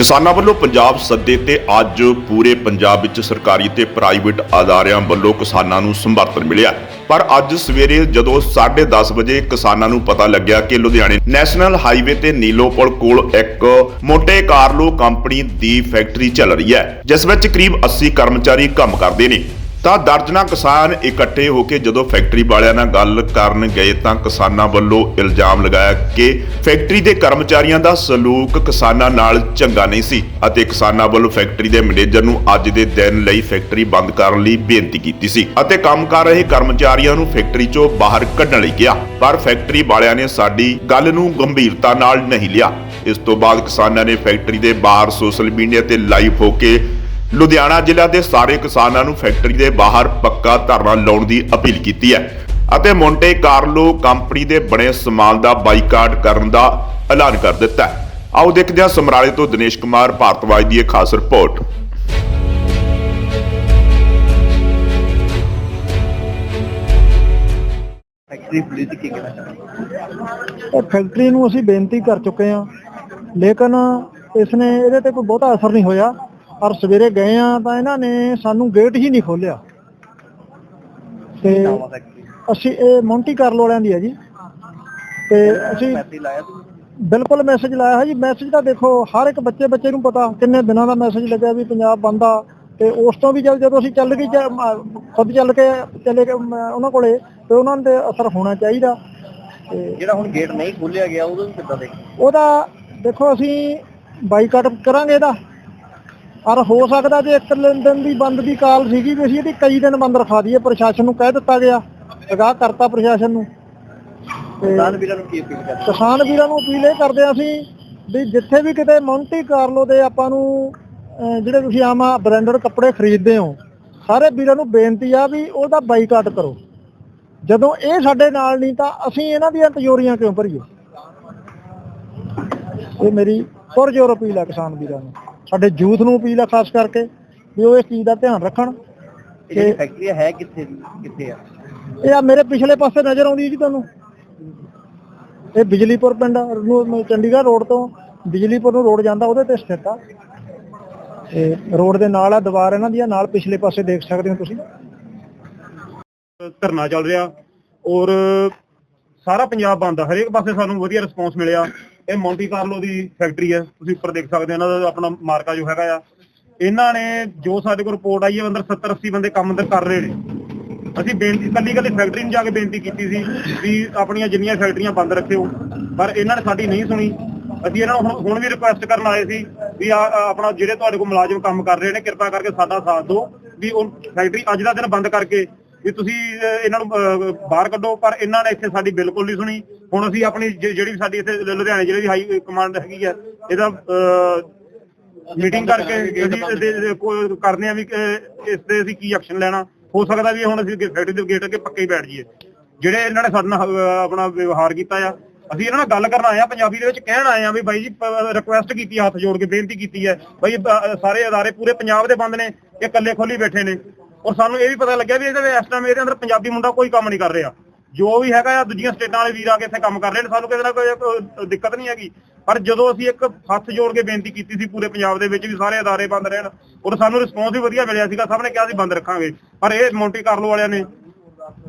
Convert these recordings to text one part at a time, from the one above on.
ਕਿਸਾਨਾਂ ਵੱਲੋਂ ਪੰਜਾਬ ਸੱਦੇ ਤੇ ਅੱਜ ਪੂਰੇ ਪੰਜਾਬ ਵਿੱਚ ਸਰਕਾਰੀ ਤੇ ਪ੍ਰਾਈਵੇਟ ਅਦਾਰਿਆਂ ਵੱਲੋਂ ਕਿਸਾਨਾਂ ਨੂੰ ਸਮਰਥਨ ਮਿਲਿਆ। ਪਰ ਅੱਜ ਸਵੇਰੇ ਜਦੋਂ 10:30 ਵਜੇ ਕਿਸਾਨਾਂ ਨੂੰ ਪਤਾ ਲੱਗਿਆ ਕਿ ਲੁਧਿਆਣੇ ਨੈਸ਼ਨਲ ਹਾਈਵੇ ਤੇ ਨੀਲੋਪੁਲ ਕੋਲ ਇੱਕ ਮੋਟੇ ਕਾਰਲੋ ਕੰਪਨੀ ਦੀ ਫੈਕਟਰੀ ਚੱਲ ਰਹੀ ਹੈ, ਜਿਸ ਵਿੱਚ ਕਰੀਬ 80 ਕਰਮਚਾਰੀ ਕੰਮ ਕਰਦੇ ਨੇ। ਤਾਂ ਦਰਜਨਾ ਕਿਸਾਨ ਇਕੱਠੇ ਹੋ ਕੇ ਜਦੋਂ ਫੈਕਟਰੀ ਵਾਲਿਆਂ ਨਾਲ ਗੱਲ ਕਰਨ ਗਏ ਤਾਂ ਕਿਸਾਨਾਂ ਵੱਲੋਂ ਇਲਜ਼ਾਮ ਲਗਾਇਆ ਕਿ ਫੈਕਟਰੀ ਦੇ ਕਰਮਚਾਰੀਆਂ ਦਾ ਸਲੂਕ ਕਿਸਾਨਾਂ ਨਾਲ ਚੰਗਾ ਨਹੀਂ ਸੀ ਅਤੇ ਕਿਸਾਨਾਂ ਵੱਲੋਂ ਫੈਕਟਰੀ ਦੇ ਮੈਨੇਜਰ ਨੂੰ ਅੱਜ ਦੇ ਦਿਨ ਲਈ ਫੈਕਟਰੀ ਬੰਦ ਕਰਨ ਲਈ ਬੇਨਤੀ ਕੀਤੀ ਸੀ ਅਤੇ ਕੰਮ ਕਰ ਰਹੇ ਕਰਮਚਾਰੀਆਂ ਨੂੰ ਫੈਕਟਰੀ ਚੋਂ ਬਾਹਰ ਕੱਢਣ ਲਈ ਗਿਆ ਪਰ ਫੈਕਟਰੀ ਵਾਲਿਆਂ ਨੇ ਸਾਡੀ ਗੱਲ ਨੂੰ ਗੰਭੀਰਤਾ ਨਾਲ ਨਹੀਂ ਲਿਆ। ਇਸ ਤੋਂ ਬਾਅਦ ਕਿਸਾਨਾਂ ਨੇ ਫੈਕਟਰੀ ਦੇ ਬਾਹਰ ਸੋਸ਼ਲ ਮੀਡੀਆ ਤੇ ਲਾਈਵ ਹੋ ਕੇ ਲੁਧਿਆਣਾ ਜ਼ਿਲ੍ਹਾ ਦੇ ਸਾਰੇ ਕਿਸਾਨਾਂ ਨੂੰ ਫੈਕਟਰੀ ਦੇ ਬਾਹਰ ਪੱਕਾ ਧਰਨਾ ਲਾਉਣ ਦੀ ਅਪੀਲ ਕੀਤੀ ਹੈ ਅਤੇ ਮੋਂਟੇ ਕਾਰਲੋ ਕੰਪਨੀ ਦੇ ਬਣੇ ਸਮਾਨ ਦਾ ਬਾਈਕਾਟ ਕਰਨ ਦਾ ਐਲਾਨ ਕਰ ਦਿੱਤਾ ਹੈ। ਆਓ ਦੇਖਦੇ ਹਾਂ ਸਮਰਾਲੇ ਤੋਂ ਦਿਨੇਸ਼ ਕੁਮਾਰ ਭਾਰਤਵਾਜ ਦੀ ਇਹ ਖਾਸ ਰਿਪੋਰਟ। ਫੈਕਟਰੀ ਪੁਲਿਸ ਕੀ ਕਹਿਣਾ ਚਾਹੁੰਦੇ ਇਹ ਫੈਕਟਰੀ ਨੂੰ ਅਸੀਂ ਬੇਨਤੀ ਕਰ ਚੁੱਕੇ ਹਾਂ। ਲੇਕਿਨ ਇਸ ਨੇ ਇਹਦੇ ਤੇ ਕੋਈ ਬਹੁਤਾ ਅਸਰ ਨਹੀਂ ਹੋਇਆ। ਔਰ ਸਵੇਰੇ ਗਏ ਆ ਤਾਂ ਇਹਨਾਂ ਨੇ ਸਾਨੂੰ ਗੇਟ ਹੀ ਨਹੀਂ ਖੋਲਿਆ ਤੇ ਅਸੀਂ ਇਹ ਮੌਂਟੀ ਕਾਰਲੋ ਵਾਲਿਆਂ ਦੀ ਹੈ ਜੀ। ਤੇ ਅਸੀਂ ਬਿਲਕੁਲ ਮੈਸੇਜ ਲਾਇਆ ਹੈ ਜੀ। ਮੈਸੇਜ ਤਾਂ ਦੇਖੋ ਹਰ ਇੱਕ ਬੱਚੇ ਬੱਚੇ ਨੂੰ ਪਤਾ ਕਿੰਨੇ ਦਿਨਾਂ ਦਾ ਮੈਸੇਜ ਲੱਗਿਆ ਵੀ ਪੰਜਾਬ ਬੰਦ ਤੇ ਉਸ ਤੋਂ ਵੀ ਜਦ ਜਦੋਂ ਅਸੀਂ ਚੱਲ ਮ- ਖੁਦ ਚੱਲ ਕੇ ਚਲੇ ਮ- ਉਹਨਾਂ ਕੋਲੇ ਤੇ ਉਹਨਾਂ ਦੇ ਅਸਰ ਹੋਣਾ ਚਾਹੀਦਾ। ਤੇ ਜਿਹੜਾ ਹੁਣ ਗੇਟ ਨਹੀਂ ਖੋਲਿਆ ਗਿਆ ਉਹਨੂੰ ਕਿੱਦਾਂ ਦੇਖ? ਉਹਦਾ ਦੇਖੋ ਅਸੀਂ ਬਾਈਕਾਟ ਕਰਾਂਗੇ ਇਹਦਾ। ਔਰ ਹੋ ਸਕਦਾ ਜੇ ਇੱਕ ਦਿਨ ਦੀ ਬੰਦ ਦੀ ਕਾਲ ਸੀਗੀ ਵੀ ਅਸੀਂ ਇਹਦੀ ਕਈ ਦਿਨ ਬੰਦ ਰਖਾ ਦਈਏ ਪ੍ਰਸ਼ਾਸਨ ਨੂੰ ਕਹਿ ਦਿੱਤਾ ਗਿਆ ਅਗਾਹ ਕਰਤਾ ਪ੍ਰਸ਼ਾਸਨ ਨੂੰ। ਕਿਸਾਨ ਵੀਰਾਂ ਨੂੰ ਕੀ ਅਪੀਲ ਕਰਦੇ ਕਿਸਾਨ ਵੀਰਾਂ ਨੂੰ ਅਪੀਲ ਇਹ ਕਰਦੇ ਹਾਂ ਅਸੀਂ ਵੀ ਜਿੱਥੇ ਵੀ ਕਿਤੇ ਮੌਂਟੀ ਕਾਰਲੋ ਦੇ ਆਪਾਂ ਨੂੰ ਜਿਹੜੇ ਤੁਸੀਂ ਆਮ ਬ੍ਰਾਂਡਡ ਕੱਪੜੇ ਖਰੀਦਦੇ ਹੋ ਸਾਰੇ ਵੀਰਾਂ ਨੂੰ ਬੇਨਤੀ ਆ ਵੀ ਉਹਦਾ ਬਾਈਕਾਟ ਕਰੋ। ਜਦੋਂ ਇਹ ਸਾਡੇ ਨਾਲ ਨਹੀਂ ਤਾਂ ਅਸੀਂ ਇਹਨਾਂ ਦੀਆਂ ਤਜੋਰੀਆਂ ਕਿਉਂ ਭਰੀਏ? ਇਹ ਮੇਰੀ ਪੁਰਜੋਰ ਅਪੀਲ ਆ ਕਿਸਾਨ ਵੀਰਾਂ ਨੂੰ। ਸਾਡੇ ਯੂਥ ਨੂੰ ਅਪੀਲ ਆ ਖਾਸ ਕਰਕੇ ਵੀ ਉਹ ਇਸ ਚੀਜ਼ ਦਾ ਧਿਆਨ ਰੱਖਣ ਇਹ ਫੈਕਟਰੀ ਹੈ ਕਿੱਥੇ ਕਿੱਥੇ ਆ? ਇਹ ਆ ਮੇਰੇ ਪਿਛਲੇ ਪਾਸੇ ਨਜ਼ਰ ਆਉਂਦੀ ਹੈ ਜੀ ਤੁਹਾਨੂੰ। ਇਹ ਬਿਜਲੀਪੁਰ ਪਿੰਡ ਨੂੰ ਚੰਡੀਗੜ੍ਹ ਰੋਡ ਤੋਂ ਬਿਜਲੀਪੁਰ ਨੂੰ ਰੋਡ ਜਾਂਦਾ ਉਹਦੇ ਤੇ ਸਥਿਤ ਆ। ਤੇ ਰੋਡ ਦੇ ਨਾਲ ਆ ਦੀਵਾਰ ਇਹਨਾਂ ਦੀ ਆ ਨਾਲ ਪਿਛਲੇ ਪਾਸੇ ਦੇਖ ਸਕਦੇ ਹੋ ਤੁਸੀਂ। ਧਰਨਾ ਚੱਲ ਰਿਹਾ ਔਰ ਸਾਰਾ ਪੰਜਾਬ ਬੰਦ ਹਰੇਕ ਪਾਸੇ ਸਾਨੂੰ ਵਧੀਆ ਰਿਸਪੌਂਸ ਮਿਲਿਆ। ਇਹ ਮੌਂਟੀ ਕਾਰਲੋ ਦੀ ਫੈਕਟਰੀ ਹੈ, ਤੁਸੀਂ ਉੱਪਰ ਦੇਖ ਸਕਦੇ ਹੋ, ਇਹਨਾਂ ਦਾ ਆਪਣਾ ਮਾਰਕਾ ਜੋ ਹੈਗਾ ਆ। ਇਹਨਾਂ ਨੇ ਜੋ ਸਾਡੇ ਕੋਲ ਰਿਪੋਰਟ ਆਈ ਹੈ, ਅੰਦਰ 70 80 ਬੰਦੇ ਕੰਮ ਅੰਦਰ ਕਰ ਰਹੇ ਨੇ। ਅਸੀਂ ਬੇਨਤੀ, ਕੱਲੀ ਕੱਲੀ ਫੈਕਟਰੀ ਨੂੰ ਜਾ ਕੇ ਬੇਨਤੀ ਕੀਤੀ ਸੀ ਵੀ ਆਪਣੀਆਂ ਜਿੰਨੀਆਂ ਫੈਕਟਰੀਆਂ ਬੰਦ ਰੱਖਿਓ, ਪਰ ਇਹਨਾਂ ਨੇ ਸਾਡੀ ਨਹੀਂ ਸੁਣੀ। ਅਸੀਂ ਇਹਨਾਂ ਨੂੰ ਹੁਣ- ਵੀ ਰਿਕੁਐਸਟ ਕਰਨ ਆਏ ਸੀ ਵੀ ਆ ਆਪਣਾ ਜਿਹੜੇ ਤੁਹਾਡੇ ਕੋਲ ਮੁਲਾਜ਼ਮ ਕੰਮ ਕਰ ਰਹੇ ਨੇ, ਕਿਰਪਾ ਕਰਕੇ ਸਾਡਾ ਸਾਥ ਦਿਓ ਵੀ ਉਹ ਫੈਕਟਰੀ ਅੱਜ ਦਾ ਦਿਨ ਬੰਦ ਕਰਕੇ ਵੀ ਤੁਸੀਂ ਇਹਨਾਂ ਨੂੰ ਅਹ, ਬਾਹਰ ਕੱਢੋ ਪਰ ਇਹਨਾਂ ਨੇ ਇੱਥੇ ਸਾਡੀ ਬਿਲਕੁਲ ਨਹੀਂ ਸੁਣੀ। ਹੁਣ ਅਸੀਂ ਆਪਣੀ ਜਿ- ਜਿਹੜੀ ਵੀ ਸਾਡੀ ਇੱਥੇ ਲੁਧਿਆਣੇ ਜ਼ਿਲ੍ਹੇ ਦੀ ਹਾਈ ਕਮਾਂਡ ਹੈਗੀ ਆ ਇਹਦਾ ਮੀਟਿੰਗ ਕਰਕੇ ਅਸੀਂ ਇਹਦੇ- ਇਹਦੇ ਕੋਈ ਕਰਦੇ ਆ ਵੀ ਕਿ ਇਸ ਤੇ ਅਸੀਂ ਕੀ ਐਕਸ਼ਨ ਲੈਣਾ। ਹੋ ਸਕਦਾ ਵੀ ਹੁਣ ਅਸੀਂ ਫੈਕਟਰੀ ਦੇ ਗੇਟ ਅੱਗੇ ਪੱਕੇ ਹੀ ਬੈਠ ਜਾਈਏ। ਜਿਹੜੇ ਇਹਨਾਂ ਨੇ ਸਾਡੇ ਨਾਲ ਅਹ, ਆਪਣਾ ਵਿਵਹਾਰ ਕੀਤਾ ਆ ਅਸੀਂ ਇਹਨਾਂ ਨਾਲ ਗੱਲ ਕਰਨ ਆਏ ਆ ਪੰਜਾਬੀ ਦੇ ਵਿੱਚ ਕਹਿਣ ਆਏ ਆ ਵੀ ਬਾਈ ਜੀ ਰਿਕੁਐਸਟ ਕੀਤੀ ਆ, ਹੱਥ ਜੋੜ ਕੇ ਬੇਨਤੀ ਕੀਤੀ ਹੈ ਬਾਈ ਅਹ, ਸਾਰੇ ਅਦਾਰੇ ਪੂਰੇ ਪੰਜਾਬ ਦੇ ਬੰਦ ਨੇ ਇਹ ਇਕੱਲੇ ਖੋਲੀ ਬੈਠੇ ਨੇ। ਔਰ ਸਾਨੂੰ ਇਹ ਵੀ ਪਤਾ ਲੱਗਿਆ ਵੀ ਇਹਦੇ ਵਿੱਚ ਇਸ ਟਾਈਮ ਇਹਦੇ ਅੰਦਰ ਪੰਜਾਬੀ ਮੁੰਡਾ ਕੋਈ ਕੰਮ ਨਹੀਂ ਕਰ ਰਿਹਾ। ਜੋ ਵੀ ਹੈਗਾ ਆ ਦੂਜੀਆਂ ਸਟੇਟਾਂ ਵਾਲੇ ਵੀਰ ਆ ਕੇ ਇੱਥੇ ਕੰਮ ਕਰ ਰਹੇ ਨੇ, ਸਾਨੂੰ ਕਿਸੇ ਨਾਲ ਕੋਈ ਦਿੱਕਤ ਨਹੀਂ ਹੈਗੀ। ਪਰ ਜਦੋਂ ਅਸੀਂ ਇੱਕ ਹੱਥ ਜੋੜ ਕੇ ਬੇਨਤੀ ਕੀਤੀ ਸੀ ਪੂਰੇ ਪੰਜਾਬ ਦੇ ਵਿੱਚ ਵੀ ਸਾਰੇ ਅਦਾਰੇ ਬੰਦ ਰਹਿਣ ਔਰ ਸਾਨੂੰ ਰਿਸਪੌਂਸ ਵੀ ਵਧੀਆ ਮਿਲਿਆ ਸੀਗਾ ਸਭ ਨੇ ਕਿਹਾ ਸੀ ਬੰਦ ਰੱਖਾਂਗੇ। ਪਰ ਇਹ ਮੌਂਟੀ ਕਾਰਲੋ ਵਾਲਿਆਂ ਨੇ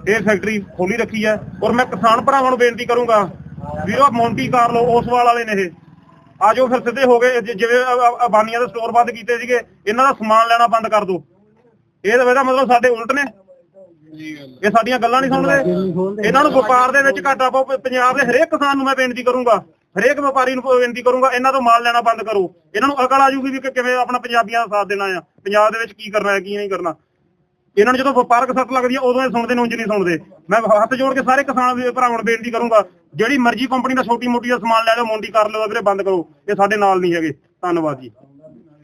ਇਹ ਫੈਕਟਰੀ ਖੋਲੀ ਰੱਖੀ ਹੈ। ਔਰ ਮੈਂ ਕਿਸਾਨ ਭਰਾਵਾਂ ਨੂੰ ਬੇਨਤੀ ਕਰੂੰਗਾ, ਵੀਰੋ ਮੌਂਟੀ ਕਾਰਲੋ ਓਸਵਾਲ ਵਾਲੇ ਨੇ ਇਹ। ਆਜੋ ਫਿਰ ਸਿੱਧੇ ਹੋ ਗਏ ਜਿਵੇਂ ਅਬਾਨੀਆਂ ਦੇ ਸਟੋਰ ਬੰਦ ਕੀਤੇ ਸੀਗੇ, ਇਹਨਾਂ ਦਾ ਸਮਾਨ ਲੈਣਾ ਬੰਦ ਕਰ ਦਿਓ। ਇਹ ਤਾਂ ਇਹਦਾ ਮਤਲਬ ਸਾਡੇ ਉਲਟ ਨੇ। ਇਹ ਸਾਡੀਆਂ ਗੱਲਾਂ ਨਹੀਂ ਸੁਣਦੇ। ਇਹਨਾਂ ਨੂੰ ਵਪਾਰ ਦੇ ਵਿੱਚ ਘਾਟਾ ਪਾਓ। ਪ- ਪੰਜਾਬ ਦੇ ਹਰੇਕ ਕਿਸਾਨ ਨੂੰ ਮੈਂ ਬੇਨਤੀ ਕਰੂੰਗਾ। ਹਰੇਕ ਵਪਾਰੀ ਨੂੰ ਬੇਨਤੀ ਕਰੂੰਗਾ ਇਹਨਾਂ ਤੋਂ ਮਾਲ ਲੈਣਾ ਬੰਦ ਕਰੋ। ਇਹਨਾਂ ਨੂੰ ਅਕਲ ਆ ਜੂਗੀ ਵੀ ਕਿ ਕਿਵੇਂ ਆਪਣਾ ਪੰਜਾਬੀਆਂ ਦਾ ਸਾਥ ਦੇਣਾ ਆ। ਪੰਜਾਬ ਦੇ ਵਿੱਚ ਕੀ ਕਰਨਾ ਹੈ ਕੀ ਨਹੀਂ ਕਰਨਾ। ਇਹਨਾਂ ਨੂੰ ਜਦੋਂ ਵਪਾਰਕ ਸੱਟ ਲੱਗਦੀ ਆ ਉਦੋਂ ਇਹ ਸੁਣਦੇ ਨੇ ਉਂਝ ਨਹੀਂ ਸੁਣਦੇ। ਮੈਂ ਹੱਥ ਜੋੜ ਕੇ ਸਾਰੇ ਕਿਸਾਨ ਵੀਰ ਭਰਾਵਾਂ ਨੂੰ ਬੇਨਤੀ ਕਰੂੰਗਾ ਜਿਹੜੀ ਮਰਜ਼ੀ ਕੰਪਨੀ ਦਾ ਛੋਟੀ ਮੋਟੀ ਦਾ ਸਮਾਨ ਲੈ ਲਓ ਮੋਂਡੀ ਕਰ ਲਓ ਵੀਰੇ ਬੰਦ ਕਰੋ। ਇਹ ਸਾਡੇ ਨਾਲ ਨਹੀਂ ਹੈਗੇ। ਧੰਨਵਾਦ ਜੀ।